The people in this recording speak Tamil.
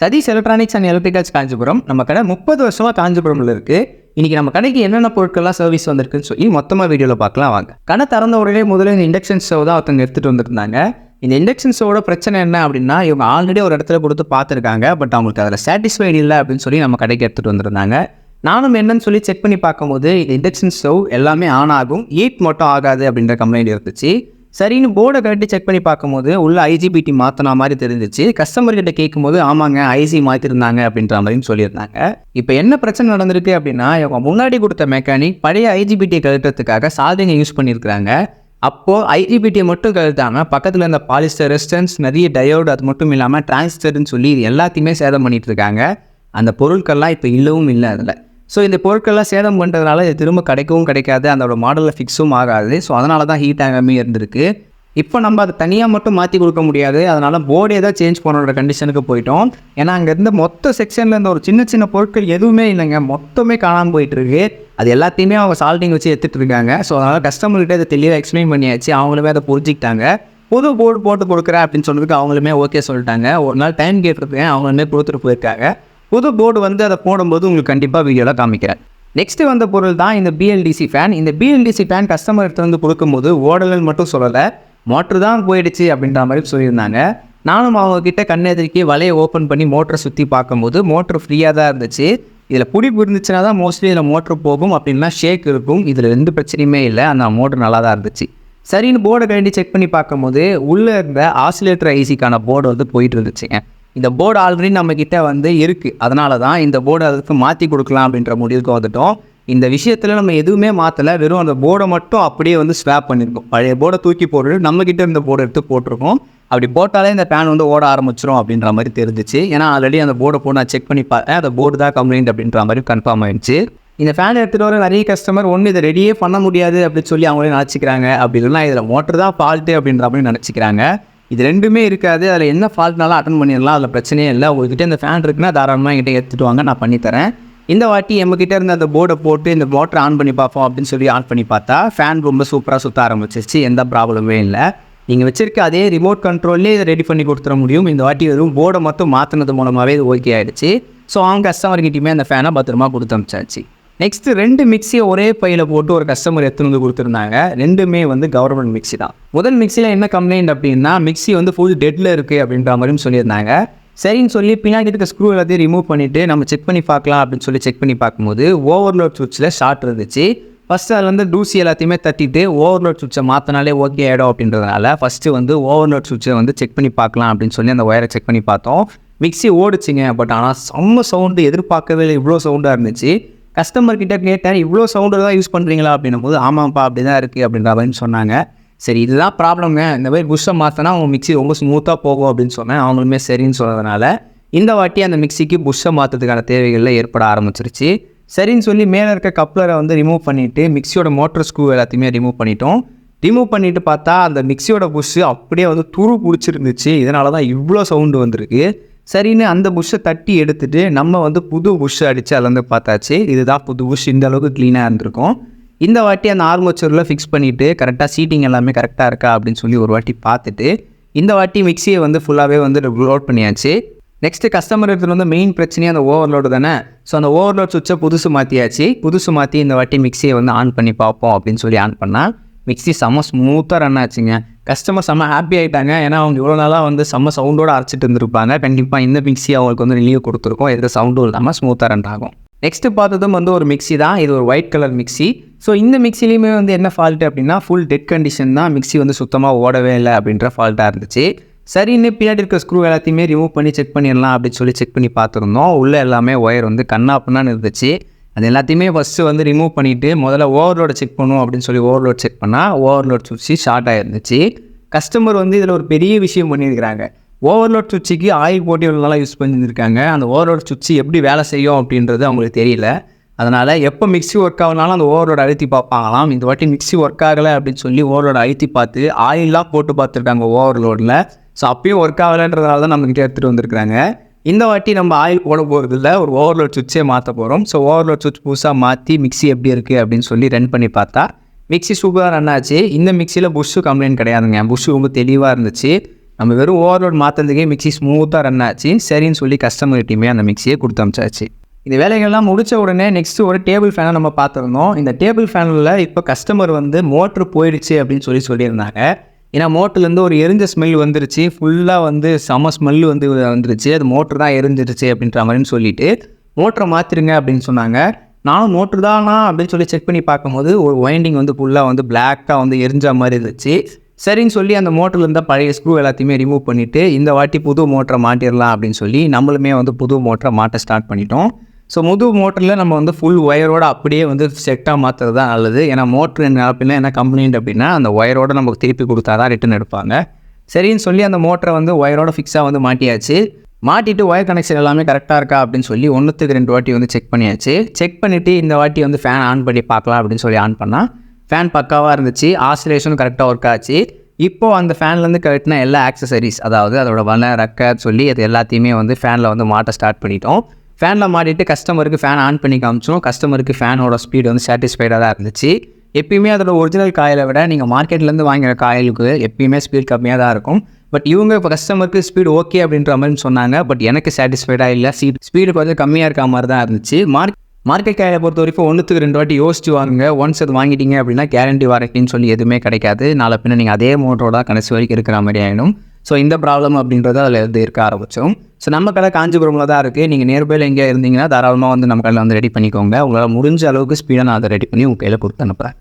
Satish electronics and electricals Kanchipuram. நம்ம கடை முப்பது வருஷமாக காஞ்சிபுரம்ல இருக்குது இன்னைக்கு நம்ம கடைக்கு என்னென்ன பொருட்கள்லாம் சர்வீஸ் வந்திருக்குன்னு சொல்லி மொத்தமாக வீடியோவில் பார்க்கலாம் வாங்க. கடை திறந்த உடனே முதல்ல இந்த இண்டக்ஷன் ஸ்டவ் தான் ஒருத்தவங்க எடுத்துகிட்டு வந்திருந்தாங்க. இந்த இண்டக்ஷன் ஸ்டவோட பிரச்சனை என்ன அப்படின்னா இவங்க ஆல்ரெடி ஒரு இடத்துல கொடுத்து பார்த்துருக்காங்க. பட் அவங்களுக்கு அதில் சாட்டிஸ்ஃபைடு இல்லை அப்படின்னு சொல்லி நம்ம கடைக்கு எடுத்துகிட்டு வந்திருந்தாங்க. நானும் என்னன்னு சொல்லி செக் பண்ணி பார்க்கும்போது இந்த இண்டக்ஷன் ஸ்டவ் எல்லாமே ஆன் ஆகும். ஹீட் மட்டும் ஆகாது அப்படின்ற கம்ப்ளைண்ட் இருந்துச்சு. சரின்னு போர்டை கட்டி செக் பண்ணி பார்க்கும்போது உள்ள ஐஜிபிடி மாற்றின மாதிரி தெரிஞ்சிச்சு. கஸ்டமர் கிட்ட கேட்கும்போது ஆமாங்க ஐசி மாற்றிருந்தாங்க அப்படின்ற மாதிரியும் சொல்லியிருந்தாங்க. இப்போ என்ன பிரச்சனை நடந்திருக்கு அப்படின்னா இவங்க முன்னாடி கொடுத்த மெக்கானிக் பழைய ஐஜிபிடியை கழட்டுறதுக்காக சாதனை யூஸ் பண்ணியிருக்கிறாங்க. அப்போது ஐஜிபிடியை மட்டும் கழுத்தாமல் பக்கத்தில் இருந்த பாலிஸ்டர் ரெசிஸ்டன்ஸ் நிறைய டயோடு அது மட்டும் இல்லாமல் டிரான்ஸ்டர்னு சொல்லி இது எல்லாத்தையுமே சேதம் பண்ணிட்டு இருக்காங்க. அந்த பொருட்கள்லாம் இப்போ இல்லவும் இல்லை அதில். ஸோ இந்த பொருட்கள்லாம் சேதம் பண்ணுறதுனால இது திரும்ப கிடைக்கவும் கிடைக்காது. அதோட மாடலில் ஃபிக்ஸும் ஆகாது. ஸோ அதனால தான் ஹீட் ஆகாமே இருந்திருக்கு. இப்போ நம்ம அதை தனியாக மட்டும் மாற்றி கொடுக்க முடியாது. அதனால் போர்டே தான் சேஞ்ச் பண்ணுற கண்டிஷனுக்கு போயிட்டோம். ஏன்னா அங்கேருந்து மொத்த செக்ஷனில் இருந்த ஒரு சின்ன சின்ன பொருட்கள் எதுவுமே இல்லைங்க. மொத்தமே காணாமல் போயிட்டுருக்கு. அது எல்லாத்தையுமே அவங்க சால்ட்டிங் வச்சு எடுத்துகிட்டு இருக்காங்க. ஸோ அதனால் கஸ்டமர்கிட்ட இதை தெளிவாக எக்ஸ்பிளைன் பண்ணியாச்சு. அவங்களுமே அதை புரிஞ்சிக்கிட்டாங்க. புது போர்டு போட்டு கொடுக்குறேன் அப்படின்னு சொன்னதுக்கு அவங்களுமே ஓகே சொல்லிட்டாங்க. ஒரு நாள் டைம் கேட்டிருக்கேன். அவங்களுமே கொடுத்துட்டு போயிருக்காங்க. புது போர்டு வந்து அதை போடும்போது உங்களுக்கு கண்டிப்பாக வீடியோவில் காமிக்கிறேன். நெக்ஸ்ட்டு வந்த பொருள் தான் இந்த பிஎல்டிசி ஃபேன் இந்த பிஎல்டிசி ஃபேன் கஸ்டமர் வந்து கொடுக்கும்போது ஓடலன்னு மட்டும் சொல்லலை மோட்ரு தான் போயிடுச்சு அப்படின்ற மாதிரி சொல்லியிருந்தாங்க. நானும் அவங்க கிட்ட கண்ணெதிரிக்கி வலையை ஓப்பன் பண்ணி மோட்டரை சுற்றி பார்க்கும்போது மோட்ரு ஃப்ரீயாக தான் இருந்துச்சு. இதில் பிடிப்பு இருந்துச்சுன்னா தான் மோஸ்ட்லி இதில் மோட்ரு போகும் அப்படின்னா ஷேக் இருக்கும். இதில் எந்த பிரச்சனையுமே இல்லை. அந்த மோட்ரு நல்லா தான் இருந்துச்சு. சரின்னு போர்டை கண்டி செக் பண்ணி பார்க்கும்போது உள்ளே இருந்த ஆசிலேட்டர் ஐசிக்கான போர்டு வந்து போயிட்டு இருந்துச்சுங்க. இந்த போர்டு ஆல்ரெடி நம்மக்கிட்ட வந்து இருக்குது அதனால தான் இந்த போர்டு அதுக்கு மாற்றி கொடுக்கலாம் அப்படின்ற முடிவுக்கு வந்துட்டோம். இந்த விஷயத்தில் நம்ம எதுவுமே மாற்றலை வெறும் அந்த போர்டை மட்டும் அப்படியே வந்து ஸ்வாப் பண்ணியிருக்கோம் பழைய போர்டை தூக்கி போட்டுட்டு நம்மக்கிட்ட இருந்த போர்டை எடுத்து போட்டிருக்கோம். அப்படி போட்டாலே இந்த ஃபேன் வந்து ஓட ஆரம்பிச்சிரும் அப்படின்ற மாதிரி தெரிஞ்சிச்சு. ஏன்னா ஆல்ரெடி அந்த போர்டை போட்டு நான் செக் பண்ணி பார்த்தேன். அந்த போர்டு தான் கம்ப்ளைண்ட் அப்படின்ற மாதிரி கன்ஃபார்ம் ஆயிடுச்சு. இந்த ஃபேன் எடுத்துகிட்டு வர நிறைய கஸ்டமர் ஒன்று இதை ரெடியே பண்ண முடியாது அப்படின்னு சொல்லி அவங்களே நினச்சிக்கிறாங்க. அப்படி இல்லைனா இதில் மோட்டர் தான் ஃபால்ட்டு அப்படின்ற மாதிரி நினச்சிக்கிறாங்க. இது ரெண்டுமே இருக்காது. அதில் என்ன ஃபால்ட்னாலும் அட்டன் பண்ணிடலாம். அதில் பிரச்சனையே இல்லை. உங்ககிட்ட இந்த ஃபேன் இருக்குன்னா தாராளமாக என்கிட்ட எடுத்துகிட்டு வாங்க. நான் பண்ணித்தரேன் இந்த வாட்டி எம்மக்கிட்ட இருந்த அந்த போர்டை போட்டு இந்த மோட்டர் ஆன் பண்ணி பார்ப்போம் அப்படின்னு சொல்லி ஆன் பண்ணி பார்த்தா ஃபேன் ரொம்ப சூப்பராக சுற்ற ஆரம்பிச்சிருச்சு. எந்த ப்ராப்ளமே இல்லை. நீங்கள் வச்சுருக்க அதே ரிமோட் கண்ட்ரோல்லே இதை ரெடி பண்ணி கொடுத்துட முடியும். இந்த வாட்டி வெறும் போர்டை மட்டும் மாற்றினது மூலமாகவே இது ஓகே ஆகிடுச்சு ஸோ அவங்க கஸ்டமர்கிட்டையுமே அந்த ஃபேனை பத்திரமா கொடுத்து அனுப்பிச்சாச்சு. நெக்ஸ்ட் ரெண்டு மிக்சியை ஒரே பையில் போட்டு ஒரு கஸ்டமர் எடுத்துன்னு வந்து கொடுத்துருந்தாங்க. ரெண்டுமே வந்து கவர்மெண்ட் மிக்சி தான். முதல் மிக்சியில் என்ன கம்ப்ளைண்ட் அப்படின்னா மிக்ஸி வந்து ஃபுல் டெட்டில் இருக்குது அப்படின்ற மாதிரியும் சொல்லியிருந்தாங்க. சரின்னு சொல்லி பின்னாடி இருக்க ஸ்க்ரூ எல்லாத்தையும் ரிமூவ் பண்ணிவிட்டு நம்ம செக் பண்ணி பார்க்கலாம் அப்படின்னு சொல்லி செக் பண்ணி பார்க்கும்போது ஓவர்லோட் சுவிட்சில் ஷார்ட் இருந்துச்சு. ஃபஸ்ட்டு அதில் வந்து டூசி எல்லாத்தையுமே தட்டிட்டு ஓவர்லோட் சுவிட்சை மாற்றினாலே ஓகே ஆகிடும் அப்படின்றதுனால ஃபஸ்ட்டு வந்து ஓவர்லோட் சுவிட்சை வந்து செக் பண்ணி பார்க்கலாம் அப்படின்னு சொல்லி அந்த ஒயரை செக் பண்ணி பார்த்தோம். மிக்ஸி ஓடிச்சிங்க பட் ஆனால் செம்ம சவுண்டு எதிர்பார்க்கவே இவ்வளோ சவுண்டாக இருந்துச்சு. கஸ்டமர் கிட்ட கேட்டேன் இவ்வளோ சவுண்டு தான் யூஸ் பண்ணுறீங்களா அப்படின்னும் போது ஆமாம்ப்பா அப்படி தான் இருக்குது அப்படின்ற மாதிரி சொன்னாங்க. சரி இதுதான் ப்ராப்ளம்ங்க இந்த மாதிரி புஷ்ஷை மாற்றினா அவங்க மிக்ஸி ரொம்ப ஸ்மூத்தாக போகும் அப்படின்னு சொன்னேன். அவங்களுமே சரின்னு சொன்னதுனால இந்த வாட்டி அந்த மிக்ஸிக்கு புஷ்ஷை மாற்றுறதுக்கான தேவைகளில் ஏற்பட ஆரம்பிச்சிருச்சு. சரின்னு சொல்லி மேலே இருக்க கப்ளரை வந்து ரிமூவ் பண்ணிவிட்டு மிக்சியோட மோட்டர் ஸ்க்ரூ எல்லாத்தையுமே ரிமூவ் பண்ணிட்டோம். ரிமூவ் பண்ணிவிட்டு பார்த்தா அந்த மிக்ஸியோட புஷ்ஷு அப்படியே வந்து துரு பிடிச்சிருந்துச்சு. இதனால தான் இவ்வளோ சவுண்டு வந்திருக்கு. சரின்னு அந்த புஷ்ஷை தட்டி எடுத்துட்டு நம்ம வந்து புது புஷ் அடித்து அதில் வந்து பார்த்தாச்சு. இதுதான் புது புஷ். இந்த அளவுக்கு க்ளீனாக இருந்திருக்கும். இந்த வாட்டி அந்த ஆர்மோச்சரில் ஃபிக்ஸ் பண்ணிவிட்டு கரெக்டாக சீட்டிங் எல்லாமே கரெக்டாக இருக்கா அப்படின்னு சொல்லி ஒரு வாட்டி பார்த்துட்டு இந்த வாட்டி மிக்சியை வந்து ஃபுல்லாகவே வந்து லோட் பண்ணியாச்சு. நெக்ஸ்ட்டு கஸ்டமர் எடுத்துகிட்டு வந்து மெயின் பிரச்சனையே அந்த ஓவர்லோடு தானே? ஸோ அந்த ஓவர்லோட் சுவிட்சை புதுசு மாற்றியாச்சு புதுசு மாற்றி இந்த வாட்டி மிக்சியை வந்து ஆன் பண்ணி பார்ப்போம் அப்படின்னு சொல்லி ஆன் பண்ணால் மிக்ஸி செம்ம ஸ்மூத்தாக ரன் ஆச்சுங்க. கஸ்டமர் செம்ம ஹாப்பி ஆகிட்டாங்க ஏன்னா அவங்க இவ்வளோ நாளாக வந்து செம்ம சவுண்டோட அரைச்சிட்டு இருந்திருப்பாங்க. கண்டிப்பாக இந்த மிக்ஸி அவங்களுக்கு வந்து ரிலீவ் கொடுத்துருக்கோம். எந்த சவுண்டும் இல்லாமல் ஸ்மூத்தாக ரன் ஆகும். நெக்ஸ்ட்டு பார்த்ததும் வந்து ஒரு மிக்ஸி தான். இது ஒரு ஒயிட் கலர் மிக்ஸி ஸோ இந்த மிக்ஸிலையுமே வந்து என்ன ஃபால்ட்டு அப்படின்னா ஃபுல் டெட் கண்டிஷன் தான் மிக்ஸி வந்து சுத்தமாக ஓடவே இல்லை அப்படின்ற ஃபால்ட்டாக இருந்துச்சு. சரின்னு பின்னாடி இருக்க ஸ்க்ரூ எல்லாத்தையுமே ரிமூவ் பண்ணி செக் பண்ணிடலாம் அப்படின்னு சொல்லி செக் பண்ணி பார்த்துருந்தோம். உள்ளே எல்லாமே ஒயர் வந்து கண்ணாப்புனான்னு இருந்துச்சு. அது எல்லாத்தையுமே ஃபஸ்ட்டு வந்து ரிமூவ் பண்ணிவிட்டு முதல்ல ஓவர்லோட செக் பண்ணும் அப்படின்னு சொல்லி ஓவர்லோட் செக் பண்ணால் ஓவர்லோட் சுவிட்சு ஷார்ட் ஆகிருந்துச்சு கஸ்டமர் வந்து இதில் ஒரு பெரிய விஷயம் பண்ணியிருக்கிறாங்க. ஓவர்லோட் சுவிட்சுக்கு ஆயில் போட்டி இவ்வளோ யூஸ் பண்ணியிருக்காங்க அந்த ஓவர்லோட் சுவிட்சு எப்படி வேலை செய்யும் அப்படின்றது அவங்களுக்கு தெரியல. அதனால் எப்போ மிக்ஸி ஒர்க் ஆகுனாலும் அந்த ஓவர்லோட் அழுத்தி பார்ப்பாங்களாம். இந்த வாட்டி மிக்ஸி ஒர்க் ஆகலை அப்படின்னு சொல்லி ஓவர்லோட் அழுத்தி பார்த்து ஆயிலெலாம் போட்டு பார்த்துருக்காங்க ஓவர்லோடில் ஸோ அப்பயும் ஒர்க் ஆகலைன்றதுனால தான் நம்மக்கிட்ட எடுத்துகிட்டு வந்திருக்கிறாங்க. இந்த வாட்டி நம்ம ஆயில் போட போகிறதில்ல ஒரு ஓவர்லோட் சுவிட்சே மாற்ற போகிறோம் ஸோ ஓவர்லோட் சுவிட்ச் புதுசாக மாற்றி மிக்ஸி எப்படி இருக்குது அப்படின்னு சொல்லி ரன் பண்ணி பார்த்தா மிக்ஸி சூப்பராக ரன் ஆச்சு. இந்த மிக்ஸியில் புஷ்ஷு கம்ப்ளைண்ட் கிடையாதுங்க. புஷ்ஷு ரொம்ப தெளிவாக இருந்துச்சு. நம்ம வெறும் ஓவர்லோட் மாற்றுறதுக்கே மிக்ஸி ஸ்மூத்தாக ரன் ஆச்சு. சரின்னு சொல்லி கஸ்டமர்கிட்டையுமே அந்த மிக்ஸியை கொடுத்து அமிச்சாச்சு. இந்த வேலைகள்லாம் முடித்த உடனே நெக்ஸ்ட்டு ஒரு டேபிள் ஃபேனை நம்ம பார்த்துருந்தோம். இந்த டேபிள் ஃபேனில் இப்போ கஸ்டமர் வந்து மோட்ரு போயிடுச்சு அப்படின்னு சொல்லி சொல்லியிருந்தாங்க. ஏன்னா மோட்டர்லேருந்து ஒரு எரிஞ்ச ஸ்மெல் வந்துருச்சு. ஃபுல்லாக வந்து செம ஸ்மெல் வந்து வந்துருச்சு. அது மோட்ரு தான் எரிஞ்சிருச்சு அப்படின்ற மாதிரின்னு சொல்லிட்டு மோட்டரை மாற்றிருங்க அப்படின்னு சொன்னாங்க. நானும் மோட்ரு தானா அப்படின்னு சொல்லி செக் பண்ணி பார்க்கும்போது ஒரு வைண்டிங் வந்து ஃபுல்லாக வந்து பிளாக்காக வந்து எரிஞ்ச மாதிரி இருந்துச்சு. சரின்னு சொல்லி அந்த மோட்டரில் பழைய ஸ்க்ரூ எல்லாத்தையுமே ரிமூவ் பண்ணிவிட்டு இந்த வாட்டி புது மோட்டரை மாட்டிடலாம் அப்படின்னு சொல்லி நம்மளுமே வந்து புது மோட்டரை மாட்ட ஸ்டார்ட் பண்ணிட்டோம். ஸோ முது மோட்டரில் நம்ம வந்து ஃபுல் ஒயரோட அப்படியே வந்து செட்டாக மாற்றுறது தான் நல்லது. ஏன்னா மோட்ரு என்ன அப்படின்னா என்ன கம்ப்ளைண்ட் அப்படின்னா அந்த ஒயரோட நமக்கு திருப்பி கொடுத்தா தான் ரிட்டன் எடுப்பாங்க. சரின்னு சொல்லி அந்த மோட்டரை வந்து ஒயரோட ஃபிக்ஸாக வந்து மாட்டியாச்சு. மாட்டிட்டு ஒயர் கனெக்ஷன் எல்லாமே கரெக்டாக இருக்கா அப்படின்னு சொல்லி ஒன்றுத்துக்கு ரெண்டு வாட்டி வந்து செக் பண்ணியாச்சு. செக் பண்ணிவிட்டு இந்த வாட்டி வந்து ஃபேன் ஆன் பண்ணி பார்க்கலாம் அப்படின்னு சொல்லி ஆன் பண்ணால் ஃபேன் பக்காவாக இருந்துச்சு. ஆசிலேஷனும் கரெக்டாக ஒர்க் ஆச்சு. இப்போது அந்த ஃபேன்லேருந்து கட்டின எல்லா ஆக்சசரிஸ் அதாவது அதோட வன ரெக்க சொல்லி அது எல்லாத்தையுமே வந்து ஃபேனில் வந்து மாட்ட ஸ்டார்ட் பண்ணிட்டோம். ஃபேனில் மாட்டிட்டு கஸ்டமருக்கு ஃபேன் ஆன் பண்ணி காமிச்சோம். கஸ்டமருக்கு ஃபேனோட ஸ்பீடு வந்து சாட்டிஸ்ஃபைடாக தான் இருந்துச்சு. எப்பயுமே அதோட ஒரிஜினல் காயிலை விட நீங்கள் மார்க்கெட்லேருந்து வாங்கிற காயிலுக்கு எப்பயுமே ஸ்பீட் கம்மியாக தான் இருக்கும். பட் இவங்க இப்போ கஸ்டமருக்கு ஸ்பீடு ஓகே அப்படின்ற மாதிரி சொன்னாங்க. பட் எனக்கு சாட்டிஸ்ஃபைடாக இல்லை. சீட் ஸ்பீடு கொஞ்சம் கம்மியாக இருக்க மாதிரி தான் இருந்துச்சு. மார்க் மார்க்கெட் காயை பொறுத்த வரைக்கும் ஒன்றுத்துக்கு ரெண்டு வாட்டி யோசிச்சு வாங்குங்க. ஒன்ஸ் அது வாங்கிட்டீங்க அப்படின்னா கேரண்டி வாரண்டின்னு சொல்லி எதுவுமே கிடைக்காது. நாளை பின்ன நீங்கள் அதே மோட்டரோட கடைசி வரைக்கும் இருக்கிற மாதிரி ஆகிடும் ஸோ இந்த ப்ராப்ளம் அப்படின்றது அதில் இருந்து இருக்க ஆரம்பித்தோம் ஸோ நம்ம கடை காஞ்சிபுரமில் தான் இருக்குது நீங்கள் நியர்பையில் எங்கேயா இருந்தீங்கன்னா தாராளமாக வந்து நம்ம கடையில் வந்து ரெடி பண்ணிக்கோங்க. உங்களால் முடிஞ்ச அளவுக்கு ஸ்பீடாக நான் அதை ரெடி பண்ணி உங்கள் கையில் கொடுத்து அனுப்புகிறேன்